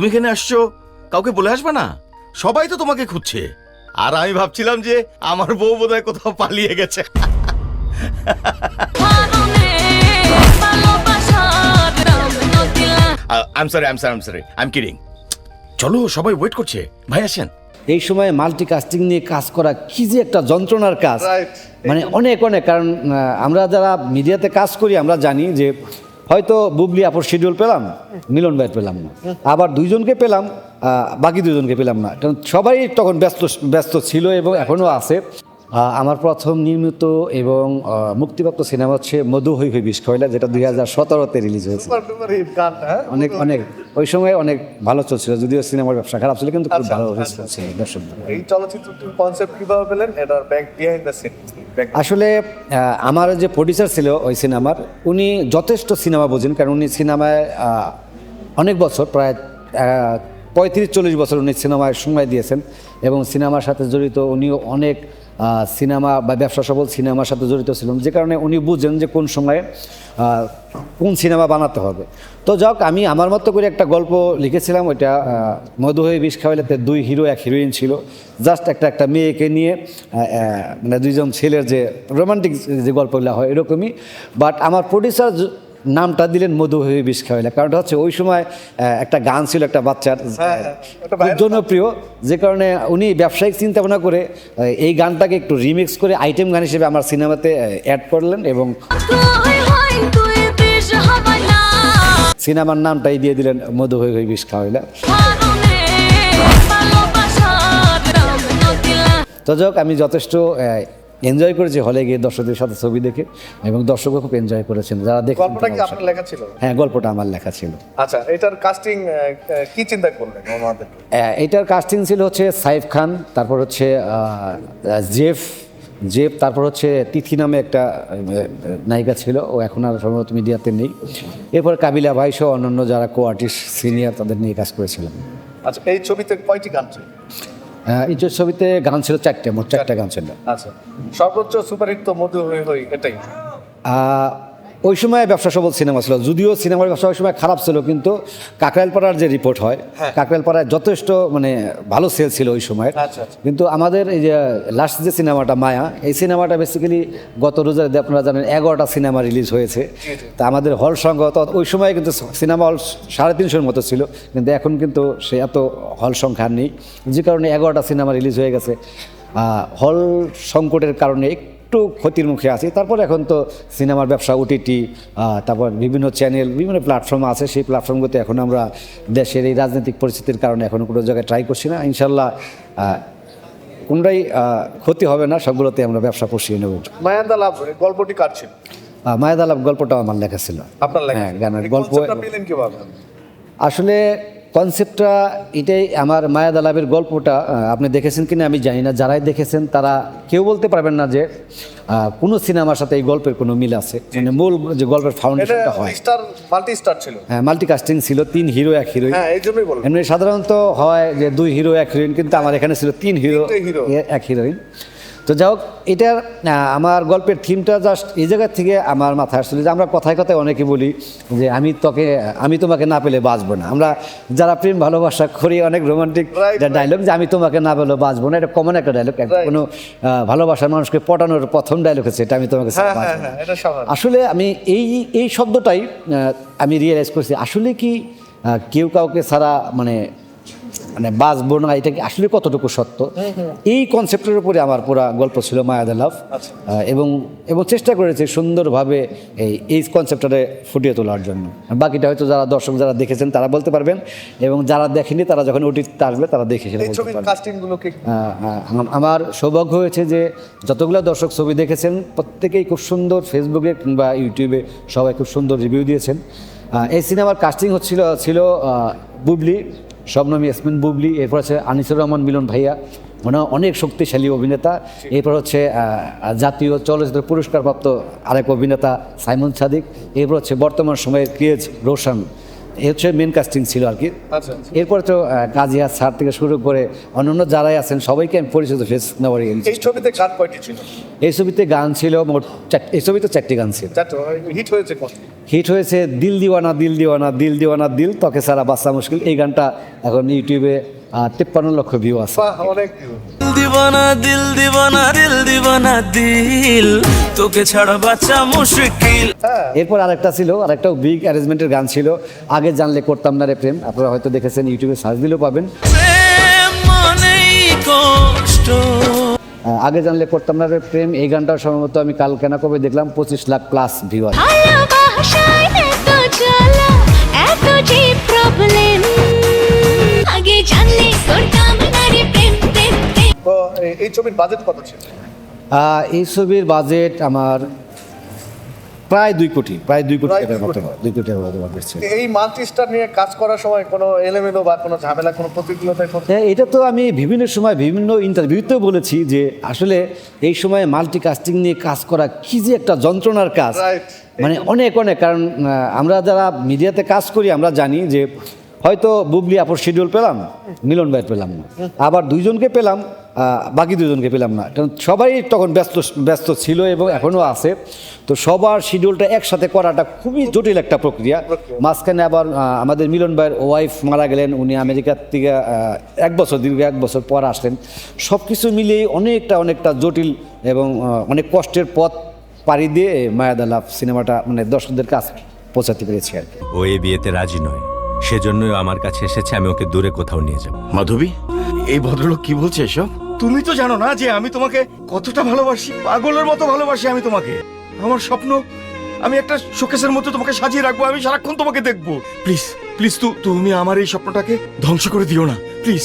তুমি এখানে আসছো? কাউকে বলে আসবে না? সবাই তো তোমাকে খুঁজছে। আর আমি ভাবছিলাম যে আমার বউ বোধহয় কোথাও পালিয়ে গেছে। I am sorry I am sorry I am sorry I am kidding চলো সবাই ওয়েট করছে। ভাই আসেন। এই সময় মাল্টিকাস্টিং নিয়ে কাজ করা কি যে একটা যন্ত্রণার কাজ। মানে অনেক অনেক কারণ আমরা যারা মিডিয়াতে কাজ করি আমরা জানি যে হয়তো বুবলি আপুর শিডিউল পেলাম, মিলন ভাই পেলাম না। আবার দুইজনকে পেলাম বাকি দুজনকে পেলাম না। কারণ সবাই তখন ব্যস্ত ব্যস্ত ছিল এবং এখনও আছে। আমার প্রথম নির্মিত এবং মুক্তিপ্রাপ্ত সিনেমা হচ্ছে মধু হই হই বিষ খয়লা যেটা দুই হাজার সতেরোতে রিলিজ হয়েছে। হ্যাঁ? অনেক অনেক ওই সময় অনেক ভালো চলছিল যদিও সিনেমার ব্যবসা খারাপ ছিল কিন্তু খুব আচ্ছা, ভালো আচ্ছা, ছিল দর্শক এই চলচ্চিত্রটির কনসেপ্ট কীভাবে পেলেন? এটার ব্যাক বিহাইন্ড দ্য সিন আসলে আমার যে প্রডিউসার ছিল ওই সিনেমার উনি যথেষ্ট সিনেমা বোঝেন কারণ উনি সিনেমায় অনেক বছর প্রায় পঁয়ত্রিশ, চল্লিশ বছর উনি সিনেমায় সময় দিয়েছেন এবং সিনেমার সাথে জড়িত উনিও অনেক সিনেমা বা ব্যবসা সফল সিনেমার সাথে জড়িত ছিলেন, যে কারণে উনি বুঝেন যে কোন সময়ে কোন সিনেমা বানাতে হবে। তো যাক, আমি আমার মতো করে একটা গল্প লিখেছিলাম, ওইটা মধু হয়ে বিষ খাওয়াইলেতে দুই হিরো, এক হিরোইন ছিল। জাস্ট একটা একটা মেয়েকে নিয়ে মানে দুইজন ছেলের যে রোমান্টিক যে গল্পগুলো হয় এরকমই। বাট আমার প্রডিউসার নামটা দিলেন মধু হয়ে বিষ খাওয়াইলে কারণটা হচ্ছে ওই সময় একটা গান ছিল একটা বাচ্চার হ্যাঁ, হ্যাঁ, জনপ্রিয়। যে কারণে উনি ব্যবসায়িক চিন্তা ভাবনা করে এই গানটাকে একটু রিমিক্স করে আইটেম গান হিসেবে আমার সিনেমাতে অ্যাড করলেন এবং সিনেমার নামটাই দিয়ে দিলেন মধু হয়ে হয়ে বিষ খাওয়াইলা তো যাক আমি যথেষ্ট এনজয় করেছি হলে গিয়ে দর্শকদের সাথে ছবি দেখে এবং দর্শকও খুব এনজয় করেছেন। যারা দেখে গল্পটা কি আপনার লেখা ছিল? হ্যাঁ গল্পটা আমার লেখা ছিল। আচ্ছা এটার কাস্টিং কি চিন্তা করলেন এটার কাস্টিং ছিল হচ্ছে সাইফ খান তারপর হচ্ছে জেফ জেফ তারপর হচ্ছে তিথি নামে একটা নায়িকা ছিল ও এখন আর সম্ভবত মিডিয়াতে নেই। এরপর কাবিলা ভাই সহ অন্যান্য যারা কো আর্টিস্ট সিনিয়র তাদের নিয়ে কাজ করেছিলাম। আচ্ছা এই ছবিতে কয়টি গান ছিল? আহ, এই যে ছবিতে গান ছিল চারটে মোট চারটে গান ছিল। আচ্ছা। সর্বোচ্চ সুপারহিট তো মধু হই হই এটাই ওই সময় ব্যবসা সবল সিনেমা ছিল। যদিও সিনেমার ব্যবসা ওই সময় খারাপ ছিল কিন্তু কাকরাইলপাড়ার যে রিপোর্ট হয় হ্যাঁ। কাকরাইলপাড়ায় যথেষ্ট মানে ভালো সেল ছিল ওই সময় আচ্ছা, আচ্ছা। কিন্তু আমাদের এই যে লাস্ট যে সিনেমাটা মায়া এই সিনেমাটা বেসিক্যালি গত রোজার আপনারা জানেন এগারোটা সিনেমা রিলিজ হয়েছে। তা আমাদের হল সংখ্যা তো ওই সময় কিন্তু সিনেমা হল সাড়ে তিনশোর মতো ছিল কিন্তু এখন কিন্তু সে এত হল সংখ্যা নেই। যে কারণে এগারোটা সিনেমা রিলিজ হয়ে গেছে। হল সংকটের কারণে একটু ক্ষতির মুখে আছি। তারপর এখন তো সিনেমার ব্যবসা ওটিটি তারপর বিভিন্ন চ্যানেল বিভিন্ন প্ল্যাটফর্ম আছে। সেই প্ল্যাটফর্মগুলোতে এখন আমরা দেশের এই রাজনৈতিক পরিস্থিতির কারণে এখন কোনো জায়গায় ট্রাই করছি না। ইনশাল্লাহ কোনটাই ক্ষতি হবে না সবগুলোতে আমরা ব্যবসা পুষিয়ে নেব। লাভ গল্পটি আহ, মায়াদ আলাপ গল্পটাও আমার লেখা ছিল। আপনার লেখা হ্যাঁ, গানের গল্প- আসলে কনসেপ্টটা এটাই আমার মায়া দালাবের গল্পটা আপনি দেখেছেন কিনা আমি জানি না। যারাই দেখেছেন তারা কেউ বলতে পারবেন না যে কোনো সিনেমার সাথে এই গল্পের কোনো মিল আছে। মানে মূল যে গল্পের ফাউন্ডেশনটা হয়। স্টার মাল্টি স্টার ছিল। হ্যাঁ মাল্টিকাস্টিং ছিল তিন হিরো এক হিরোইন। হ্যাঁ এই জন্যই বললাম। এমনি সাধারণত হয় যে দুই হিরো এক হিরোইন কিন্তু আমার এখানে ছিল তিন হিরো এক হিরোইন। তো যাই হোক এটার আমার গল্পের থিমটা জাস্ট এই জায়গা থেকে আমার মাথায় আসছিল যে আমরা কথায় কথায় অনেকে বলি যে আমি তোকে আমি তোমাকে না পেলে বাঁচবো না আমরা যারা প্রেম ভালোবাসা করি অনেক রোমান্টিক. ডায়লগ যে আমি তোমাকে না পেলে বাঁচবো না এটা কমন একটা ডায়লগ. কোনো ভালোবাসার মানুষকে পটানোর প্রথম ডায়লগ হচ্ছে এটা আমি তোমাকে হ্যাঁ হ্যাঁ। হ্যাঁ আসলে আমি এই এই শব্দটাই আমি রিয়েলাইজ করছি আসলে কি কেউ কাউকে ছাড়া মানে মানে বাঁচবো না এটা কি আসলে কতটুকু সত্য? এই কনসেপ্টের উপরে আমার পুরা গল্প ছিল মায়াদা লাভ। আচ্ছা। এবং এবং চেষ্টা করেছি সুন্দরভাবে এই এই কনসেপ্টটারে ফুটিয়ে তোলার জন্য। বাকিটা হয়তো যারা দর্শক যারা দেখেছেন তারা বলতে পারবেন। এবং যারা দেখেনি তারা যখন ওটিতে আসবে তারা দেখে সেটা আমার সৌভাগ্য হয়েছে যে যতগুলো দর্শক ছবি দেখেছেন প্রত্যেকেই খুব সুন্দর ফেসবুকে কিংবা ইউটিউবে সবাই খুব সুন্দর রিভিউ দিয়েছেন। এই সিনেমার কাস্টিং হচ্ছিল ছিল বুবলি। শবনম ইয়াসমিন বুবলি, এরপর আছে আনিসুর রহমান মিলন ভাইয়া মানে অনেক শক্তিশালী অভিনেতা। এরপর হচ্ছে জাতীয় চলচ্চিত্র পুরস্কারপ্রাপ্ত আরেক অভিনেতা সাইমন সাদিক। এরপর হচ্ছে বর্তমান সময়ের ক্রিয়েজ রোশন। হচ্ছে মেন কাস্টিং ছিল আর কি। আচ্ছা। এরপরে তো কাজিয়া স্যার থেকে শুরু করে অন্যান্য যারাই আছেন সবাইকে আমি পরিচিত ফেস নেওয়ার এই ছবিতে গান কয়টি ছিল? এই ছবিতে গান ছিল মোট এই ছবিতে চারটি গান ছিল। হিট হয়েছে হিট হয়েছে দিল দিওয়ানা দিল দিওয়ানা দিল দিওয়ানা দিল তকে সারা বাচ্চা মুশকিল। এই গানটা এখন ইউটিউবে তিপ্পান্ন লক্ষ ভিউ আছে। অনেক দিবানা দিল দিবানা দিল দিবানা দিল। তোকে ছাড়া বাচ্চা মুশকিল। হ্যাঁ। এরপর আরেকটা ছিল আরেকটা বিগ অ্যারেঞ্জমেন্টের গান ছিল আগে জানলে করতাম না রে প্রেম আপনারা হয়তো দেখেছেন ইউটিউবে সার্চ দিলেও পাবেন। কষ্ট। আগে জানলে করতাম না রে প্রেম এই গানটাও সম্ভবত আমি কাল কেনা কবে দেখলাম পঁচিশ লাখ প্লাস ভিউ আছে। এই- ছবির বাজেট কত ছিল? এই ছবির বাজেট আমার প্রায় দুই কোটি প্রায় দুই কোটি টাকার দুই মতো কোটি। দুই কোটি টাকার মতো বাজেট এই মাল্টি স্টার নিয়ে কাজ করার সময় কোনো এলোমেলো বা কোনো ঝামেলা কোনো প্রতিকূলতায় হ্যাঁ এটা তো আমি বিভিন্ন সময় বিভিন্ন ইন্টারভিউতেও বলেছি যে আসলে এই সময় মাল্টি কাস্টিং নিয়ে কাজ করা কি যে একটা যন্ত্রণার কাজ। মানে অনেক অনেক কারণ আমরা যারা মিডিয়াতে কাজ করি আমরা জানি যে হয়তো বুবলি আপুর শিডিউল পেলাম মিলন ভাই পেলাম না। আবার দুইজনকে পেলাম বাকি দুজনকে পেলাম না। কারণ সবাই তখন ব্যস্ত ব্যস্ত ছিল এবং এখনও আছে। তো সবার শিডিউলটা একসাথে করাটা খুবই জটিল একটা প্রক্রিয়া। মাঝখানে আবার আমাদের মিলন ভাইয়ের ওয়াইফ মারা গেলেন। উনি আমেরিকার থেকে এক বছর দীর্ঘ এক বছর পর আসলেন। সব কিছু মিলিয়ে অনেকটা অনেকটা জটিল এবং অনেক কষ্টের পথ পাড়ি দিয়ে মায়াদা লাভ সিনেমাটা মানে দর্শকদের কাছে পৌঁছাতে পেরেছি আর কি। ও এ বিয়েতে রাজি নয়। সেজন্যই আমার কাছে এসেছে আমি ওকে দূরে কোথাও নিয়ে যাব। মাধবী এই ভদ্রলোক কি বলছে এসব? তুমি তো জানো না যে আমি তোমাকে কতটা ভালোবাসি। পাগলের মতো ভালোবাসি আমি তোমাকে। আমার স্বপ্ন, আমি একটা শোকেসের মতো তোমাকে সাজিয়ে রাখব, আমি সারাক্ষণ তোমাকে দেখব। প্লিজ প্লিজ তুমি আমার এই স্বপ্নটাকে ধ্বংস করে দিও না। প্লিজ।